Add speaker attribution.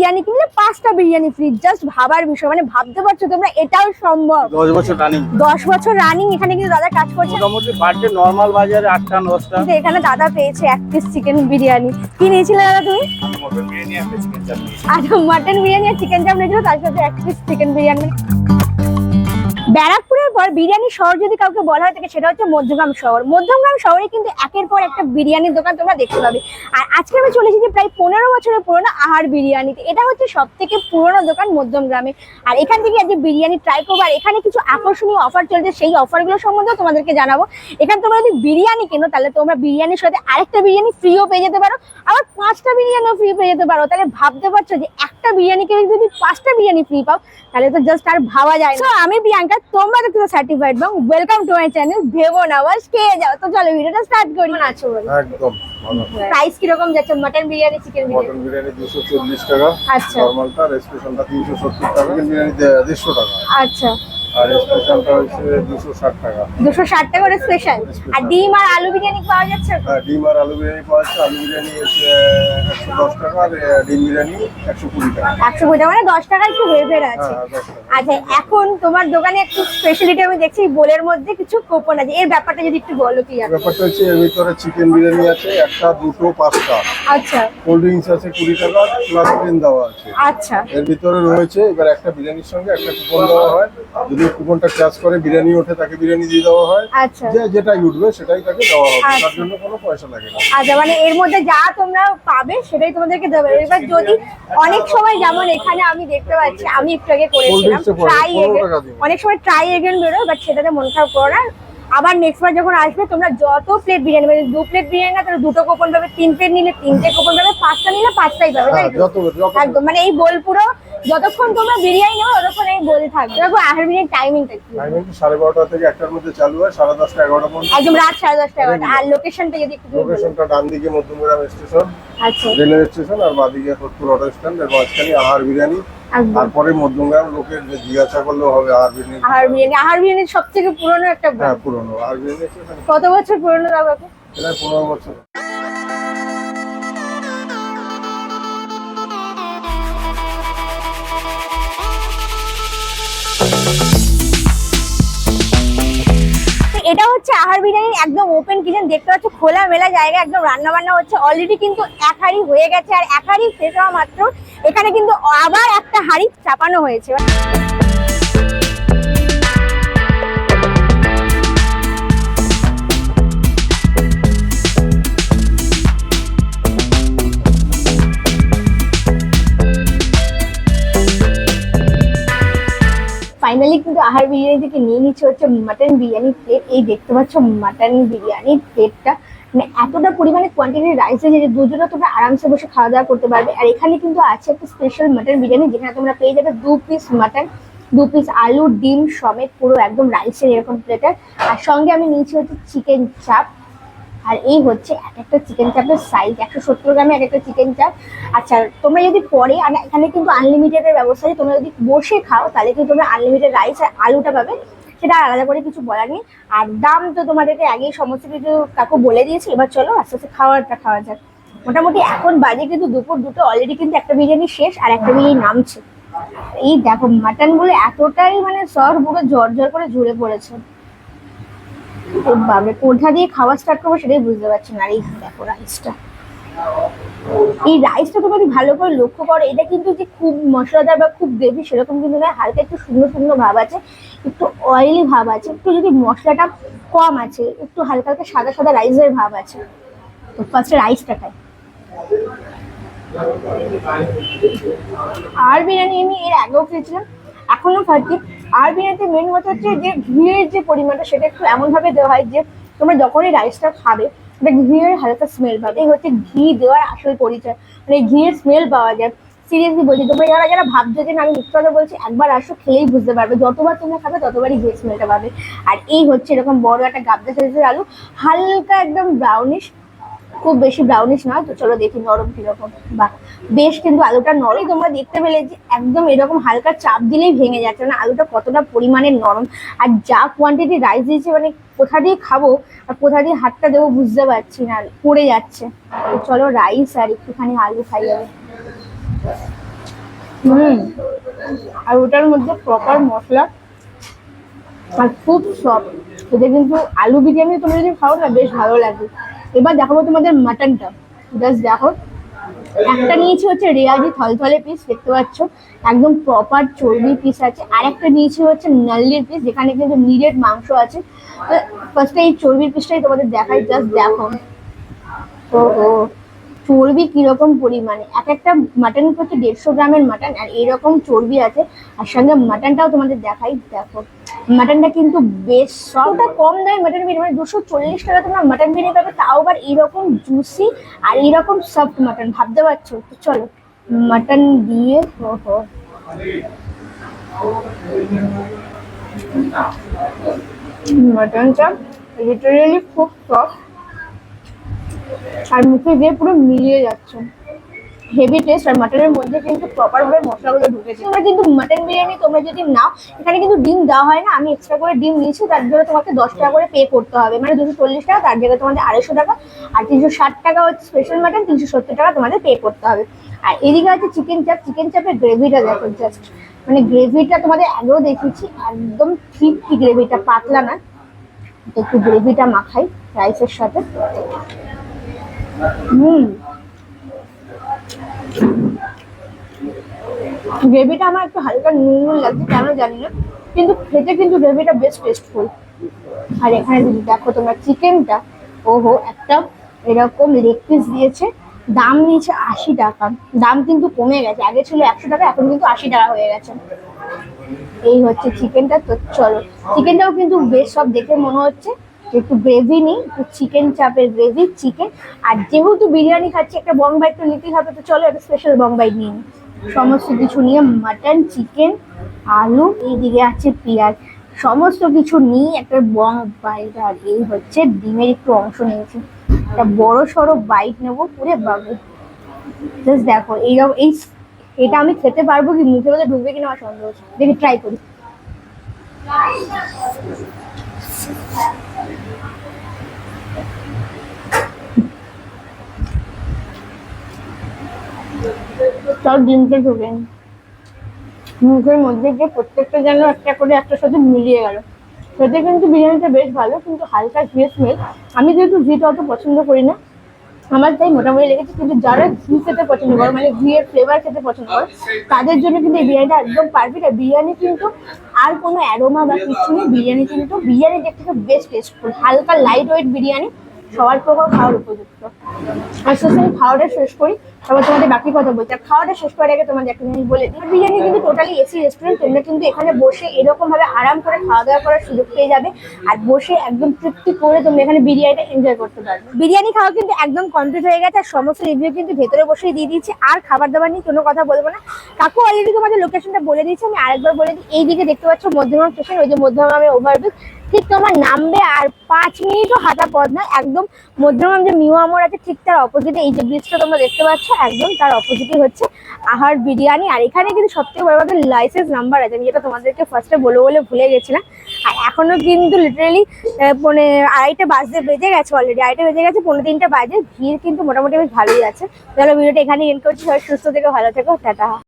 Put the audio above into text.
Speaker 1: বিরিয়ানি কিনলে পাঁচটা biryani free just ভাবার বিষয় মানে ভাবতে পারছ তোমরা এটাও সম্ভব।
Speaker 2: দশ বছর রানিং
Speaker 1: দশ বছর রানিং এখানে কিন্তু দাদা কাজ করছে।
Speaker 2: মোটামুটি নর্মাল বাজারে আটটা দশটা
Speaker 1: কিন্তু এখানে দাদা পেয়েছে এক পিস চিকেন বিরিয়ানি। কি নিয়েছিলে দাদা তুমি?
Speaker 2: মটন বিরিয়ানি একটা চিকেন চাটনি
Speaker 1: আর মাটন বিরিয়ানি আর চিকেন চাপ নিয়েছিল তার সাথে এক পিস চিকেন বিরিয়ানি। ব্যারাকপুরের পর বিরিয়ানি শহর যদি কাউকে বলা হয় সেটা হচ্ছে মধ্যগ্রাম শহর। মধ্যগ্রাম শহরে কিন্তু একের পর একটা বিরিয়ানির দোকান তোমরা দেখতে পাবে। আর আজকে আমি চলে এসেছি প্রায় পনেরো বছরের পুরোনো আহার বিরিয়ানিতে। এটা হচ্ছে সব থেকে পুরোনো দোকান মধ্যমগ্রামে। আর এখান থেকে আজকে বিরিয়ানি ট্রাই করব। আর এখানে কিছু আকর্ষণীয় অফার চলছে, সেই অফারগুলো সম্বন্ধেও তোমাদেরকে জানাব। এখানে তোমরা যদি বিরিয়ানি কেনো, তাহলে তোমরা বিরিয়ানির সাথে আরেকটা বিরিয়ানি ফ্রিও পেয়ে যেতে পারো। আবার পাঁচটা বিরিয়ানিও ফ্রি পেয়ে যেতে পারো। তাহলে ভাবতে পারছ যে একটা বিরিয়ানি কিনে যদি পাঁচটা বিরিয়ানি ফ্রি পাও, তাহলে তো জাস্ট আর ভাবা যায় না। আমি প্রিয়াঙ্কা তোমরা দেখতে সার্টিফাইড বাং ওয়েলকাম টু মাই চ্যানেল ভেবো নাওয়াজ কে যাও? তো চলো ভিডিওটা স্টার্ট করি। না আছো
Speaker 3: একদম প্রাইস
Speaker 1: প্রাইস কীরকম যাচ্ছে? Mutton biryani chicken biryani?
Speaker 3: Mutton biryani দুশো চল্লিশ টাকা।
Speaker 1: আচ্ছা।
Speaker 3: নরমালটা তিনশো সত্তর টাকা। চিকেন বিরিয়ানি দে- দেড়শো টাকা।
Speaker 1: আচ্ছা।
Speaker 3: আর স্পেশালটা হচ্ছে দুশো ষাট টাকা।
Speaker 1: করে স্পেশাল আর ডিম আর আলু বিরিয়ানি পাওয়া যাচ্ছে? তো?
Speaker 3: ডিম আর আলু বিরিয়ানি পাওয়া যাচ্ছে। আলু বিরিয়ানি হচ্ছে একশো দশ টাকা আর ডিম বিরিয়ানি টাকা।
Speaker 1: মানে টাকা একটু হেরফের আছে।
Speaker 3: হ্যাঁ টাকা।
Speaker 1: আচ্ছা এখন তোমার দোকানে একটু স্পেশালিটি আমি দেখছি বোলের মধ্যে কিছু কোপন আছে। এর ব্যাপারটা যদি একটু বলো কি
Speaker 3: ব্যাপারটা হচ্ছে এর ভিতরে চিকেন বিরিয়ানি আছে একটা দুটো পাঁচটা।
Speaker 1: আচ্ছা।
Speaker 3: কোল্ড ড্রিঙ্কস আছে কুড়ি টাকা প্লাস দেওয়া আছে।
Speaker 1: আচ্ছা।
Speaker 3: এর ভিতরে রয়েছে এবার একটা বিরিয়ানির সঙ্গে একটা কুপন দেওয়া হয়। যদি কুপনটা ক্যাচ করে বিরিয়ানি ওঠে তাকে বিরিয়ানি দিয়ে দেওয়া হয়।
Speaker 1: আচ্ছা।
Speaker 3: যে যেটাই উঠবে সেটাই তাকে দেওয়া হবে।
Speaker 1: আচ্ছা।
Speaker 3: তার জন্য কোনো পয়সা লাগে না।
Speaker 1: আচ্ছা মানে এর মধ্যে যা তোমরা পাবে সেটাই তোমাদেরকে দেবে এবার যদি অনেক সময় যেমন এখানে আমি দেখতে পাচ্ছি আমি একটু আগে করেছিলাম ট্রাই
Speaker 3: 15
Speaker 1: অনেক সময় ট্রাই এগেন বেরোয় বাট সেটাতে মন খারাপ করো না। আবার নেক্সট বার যখন আসবে তোমরা যত প্লেট বিরিয়ানি পাবে দু প্লেট বিরিয়ানি না তাহলে দুটো কোপন পাবে তিন প্লেট নিলে তিনটে কোপন পাবে পাঁচটা নিলে পাঁচটাই পাবে
Speaker 3: হ্যাঁ
Speaker 1: তাই
Speaker 3: যত
Speaker 1: একদম মানে এই বোলপুরো যতক্ষণ তোমরা বিরিয়ানি নেব ততক্ষণ এই বলে থাকবে। দেখো আহার বিরিয়ানি টাইমিংটা কি?
Speaker 3: টাইমিং সাড়ে বারোটা থেকে একটার মধ্যে চালু হয় সাড়ে দশটা এগারোটা পর্যন্ত।
Speaker 1: একদম রাত সাড়ে দশটা এগারোটা। আর লোকেশনটা যদি একটু।
Speaker 3: লোকেশনটা ডান দিকে মধ্যমগ্রাম স্টেশন
Speaker 1: আচ্ছা।
Speaker 3: রেলওয়ে স্টেশন আর বাদিকে সোদপুর অটো স্ট্যান্ড এর মাঝখানে আহার বিরিয়ানি। তারপরে মধ্যমগ্রাম লোকের যে জিজ্ঞাসা করলেও হবে আহার বিরিয়ানি।
Speaker 1: আহার বিরিয়ানি। আহার বিরিয়ানি সব থেকে পুরনো একটা
Speaker 3: হ্যাঁ পুরনো। আহার বিরিয়ানি
Speaker 1: কত বছর পুরনো দাদা
Speaker 3: প্রায় পনেরো বছর।
Speaker 1: হচ্ছে আহার বিরিয়ানির একদম ওপেন কিচেন দেখতে পাচ্ছ খোলা মেলা জায়গা, একদম রান্না বান্না হচ্ছে অলরেডি কিন্তু এক হাড়ি হয়ে গেছে, আর এক হাড়ি শেষ হওয়া মাত্র এখানে কিন্তু আবার একটা হাড়ি চাপানো হয়েছে। ফাইনালি কিন্তু আহার বিরিয়ানি থেকে নিয়ে নিচ্ছে হচ্ছে মাটন বিরিয়ানি প্লেট এই দেখতে পাচ্ছ মাটন বিরিয়ানির প্লেটটা মানে এতটা পরিমাণে কোয়ান্টিটির রাইস আছে যে দুজনে তোমরা আরামসে বসে খাওয়া দাওয়া করতে পারবে। আর এখানে কিন্তু আছে একটা স্পেশাল মাটন বিরিয়ানি যেখানে তোমরা পেয়ে যাবে দু পিস মাটন দু পিস আলু, ডিম, সমেত পুরো একদম রাইসের এরকম প্লেটার আর সঙ্গে আমি নিয়েছি হচ্ছে চিকেন চাপ আর এই হচ্ছে এক একটা চিকেন চাপের সাইজ একশো সত্তর গ্রামে এক একটা চিকেন চাপ আচ্ছা তোমরা যদি পরে আর এখানে কিন্তু আনলিমিটেডের ব্যবস্থা আছে। তোমরা যদি বসে খাও, তাহলে কিন্তু তোমরা আনলিমিটেড রাইস আর আলুটা পাবে। সেটা আলাদা করে কিছু বলার নেই। আর দাম তো তোমাদেরকে আগেই সমস্ত কিছু কাকু বলে দিয়েছি। এবার চলো আস্তে আস্তে খাওয়াটা খাওয়া যাক। মোটামুটি এখন বাজে কিন্তু দুপুর দুটো। অলরেডি কিন্তু একটা বিরিয়ানি শেষ আর একটা বিরিয়ানি নামছে। এই দেখো মাটনগুলো এতটাই মানে সর পুরো ঝর ঝর করে ঝরে পড়েছে। ও দিয়ে খাওয়া স্টার্ট করব সেটাই বুঝতে পারছি না। আর এই দেখো রাইসটা এই রাইসটা তুমি যদি ভালো করে লক্ষ্য করো, এটা কিন্তু যে খুব মশলাদার বা খুব গ্রেভি সেরকম কিন্তু নয়, হালকা একটু শুকনো শুকনো ভাব আছে, একটু অয়েলি ভাব আছে, একটু যদি মশলাটা কম আছে, একটু হালকা হালকা সাদা সাদা রাইসের ভাব আছে। তো ফার্স্টে রাইসটা খাই। আর বিরিয়ানি আমি এর আগেও খেয়েছিলাম এখনও খাচ্ছি। আর বিরিয়ানিতে মেন কথা হচ্ছে যে ঘিয়ের যে পরিমাণটা, সেটা একটু এমনভাবে দেওয়া হয় যে তোমরা যখনই রাইসটা খাবে এটা ঘিয়ের হালকা স্মেল পাবে। এই হচ্ছে ঘি দেওয়ার আসল পরিচয়। মানে ঘিয়ের স্মেল পাওয়া যায়। সিরিয়াসলি বলছি, তোমরা যারা যারা ভাবছ যে আমি মিথ্যা বলছি, একবার আসো, খেলেই বুঝতে পারবে। যতবার তোমরা খাবে, ততবারই ঘিয়ের স্মেলটা পাবে। আর এই হচ্ছে এরকম বড় একটা গাবদা সাইজের আলু। হালকা একদম ব্রাউনিশ খুব বেশি ব্রাউনিশ নয় তো চলো দেখি নরম কীরকম। বাহ। বেশ, কিন্তু আলুটা নরম। তোমরা দেখতে পেলে যে একদম এরকম হালকা চাপ দিলেই ভেঙে যাচ্ছে মানে আলুটা কতটা পরিমাণে নরম। আর যা কোয়ান্টিটি রাইস দিয়েছে মানে কোথা দিয়ে খাব আর কোথা দিয়ে হাতটা দেবো বুঝতে পারছি না, পড়ে যাচ্ছে। চলো রাইস আর একটুখানি আলু খাই যাবে হুম আর ওটার মধ্যে প্রপার মশলা। আর খুব সফট এটা কিন্তু আলু বিরিয়ানি তোমরা যদি খাও না, বেশ ভালো লাগে। এবার দেখাবো তোমাদের মাটনটা জাস্ট দেখো। একটা নিয়েছি হচ্ছে রেয়াজি থলথলে পিস দেখতে পাচ্ছ। একদম প্রপার চর্বি পিস আছে। আর একটা নিয়েছি হচ্ছে নাল্লির পিস যেখানে কিন্তু নিরেট মাংস আছে। ফার্স্টে এই চর্বির পিসটাই তোমাদের দেখাই জাস্ট দেখো। ও ও চর্বি কীরকম পরিমাণে? এক একটা মাটন হচ্ছে দেড়শো গ্রামের মাটন আর এরকম চর্বি আছে। আর সঙ্গে মাটনটাও তোমাদের দেখাই, দেখো। মাটনটা কিন্তু বেশ সবটা কম দামে মাটন বিরিয়ানি মানে দুশো চল্লিশ টাকা তোমরা মাটন বিরিয়ানি পাবে, তাও আবার এরকম জুসি আর এরকম সফট মাটন ভাবতে পারছ? তো চলো মাটন দিয়ে মাটনটা লিটারেলি খুব সফট আর মুখে দিয়ে পুরো মিলিয়ে যাচ্ছে। হেভি টেস্ট আর মাটনের মধ্যে কিন্তু প্রপার ভাবে মশলাগুলো ঢুকেছে। তোমরা কিন্তু মাটন বিরিয়ানি তোমরা যদি নাও, এখানে কিন্তু ডিম দেওয়া হয় না, আমি এক্সট্রা করে ডিম নিয়েছি, তার জন্য তোমাকে দশ টাকা করে পে করতে হবে। মানে দুশো চল্লিশ টাকা, তার জায়গায় তোমাদের আড়াইশো টাকা, আর তিনশো ষাট টাকা হচ্ছে স্পেশাল মাটন তিনশো সত্তর টাকা তোমাদের পে করতে হবে। আর এদিকে আছে চিকেন চাপ চিকেন চাপের গ্রেভিটা দেখো জাস্ট মানে গ্রেভিটা তোমাদের আগেও দেখিয়েছি, একদম ঠিক কি গ্রেভিটা পাতলা না। একটু গ্রেভিটা মাখাই রাইসের সাথে। হুম। গ্রেভিটা আমার একটু হালকা নুন নুন লাগছে, কেন জানি না। কিন্তু খেতে কিন্তু গ্রেভিটা বেশ টেস্টফুল আর এখানে যদি দেখো তোমরা চিকেনটা, ওহো, একটা এরকম লেগ পিস দিয়েছে, দাম নিয়েছে আশি টাকা। দাম কিন্তু কমে গেছে, আগে ছিল একশো টাকা, এখন কিন্তু আশি টাকা হয়ে গেছে। এই হচ্ছে চিকেনটা, তো চলো। চিকেনটাও কিন্তু বেশ সব দেখে মনে হচ্ছে। একটু গ্রেভি নিই, একটু চিকেন চাপের গ্রেভি চিকেন আর যেহেতু বিরিয়ানি খাচ্ছি, একটা বং বাইট তো নিতেই হবে, তো চলো একটা স্পেশাল বং বাইট নিয়ে নিই। সমস্ত কিছু নিয়ে মাটন চিকেন আলু, এইদিকে আছে পেঁয়াজ। সমস্ত কিছু নিয়ে একটা বং বাইট আর এই হচ্ছে ডিমের একটু অংশ নিয়েছি। একটা বড় সড়ো বাইট নেব পুরে বাবু। জাস্ট দেখো, এই এটা আমি খেতে পারব কি মুখে মধ্যে ঢুকবে কিনা আমার সন্দেহ দেখি ট্রাই করি। সব ডিমটা ঢুকে নি। মুখের মধ্যে গিয়ে প্রত্যেকটা যেন একটা করে একটার সাথে মিলিয়ে গেল সেটা কিন্তু বিরিয়ানিটা বেশ ভালো, কিন্তু হালকা ঘিয়ে স্মেল আমি যেহেতু ঘিটা অত পছন্দ করি না আমার তাই মোটামুটি লেগেছে, কিন্তু যারা ঘি খেতে পছন্দ করে মানে ঘিয়ের ফ্লেভার খেতে পছন্দ করে, তাদের জন্য কিন্তু এই বিরিয়ানিটা একদম পারফেক্ট আর বিরিয়ানি কিন্তু আর কোনো অ্যারোমা বা কিছু নেই। বিরিয়ানি কিন্তু বিরিয়ানি দেখতে বেস্ট টেস্টফুল হালকা লাইট ওয়েট বিরিয়ানি। সবার প্রকার খাওয়ার উপযুক্ত। আর আমি খাওয়াটা শেষ করি, তারপর তোমাদের বাকি কথা বলছি। আর খাওয়াটা শেষ করার আগে তোমাদের একটা জিনিস বলে দিই। বিরিয়ানি কিন্তু টোটালি এসি রেস্টুরেন্ট তোমরা কিন্তু এখানে বসে এরকম ভাবে আরাম করে খাওয়া দাওয়া করার সুযোগ পেয়ে যাবে। আর বসে একদম তৃপ্তি করে তোমরা এখানে বিরিয়ানিটা এনজয় করতে পারবে। বিরিয়ানি খাওয়া কিন্তু একদম কমপ্লিট হয়ে গেছে, আর সমস্ত রিভিউ কিন্তু ভেতরে বসেই দিয়ে দিয়েছি। আর খাবার দাবার নিয়ে কোনো কথা বলব না। কাকু অলরেডি তোমাদের লোকেশনটা বলে দিয়েছি, আমি আরেকবার বলে দিই। এইদিকে দেখতে পাচ্ছ মধ্যমগ্রাম স্টেশন ওই যে মধ্যমগ্রামের ওভারব্রিজ ঠিক তোমার নামবে আর পাঁচ মিনিটও হাঁটা পথ না একদম মধ্যমগ্রাম যে মিউ আমর আছে, ঠিক তার অপোজিটে এই যে ব্রিজটা তোমরা দেখতে পাচ্ছ, একদম তার অপোজিটে হচ্ছে আহার বিরিয়ানি। আর এখানে কিন্তু সবথেকে বড় কথা লাইসেন্স নাম্বার আছে, আমি যেটা তোমাদেরকে ফার্স্টে বলে বলে ভুলে গেছিলাম। আর এখনও কিন্তু লিটারেলি মানে আড়াইটা বাজতে বেজে গেছে অলরেডি আড়াইটা বেজে গেছে পনেরো তিনটা বাজে, ভিড় কিন্তু মোটামুটি বেশ ভালোই আছে। তাহলে ভিডিওটা এখানে এন্ড করছি, সবাই সুস্থ থেকে, ভালো থেকো, টাটা।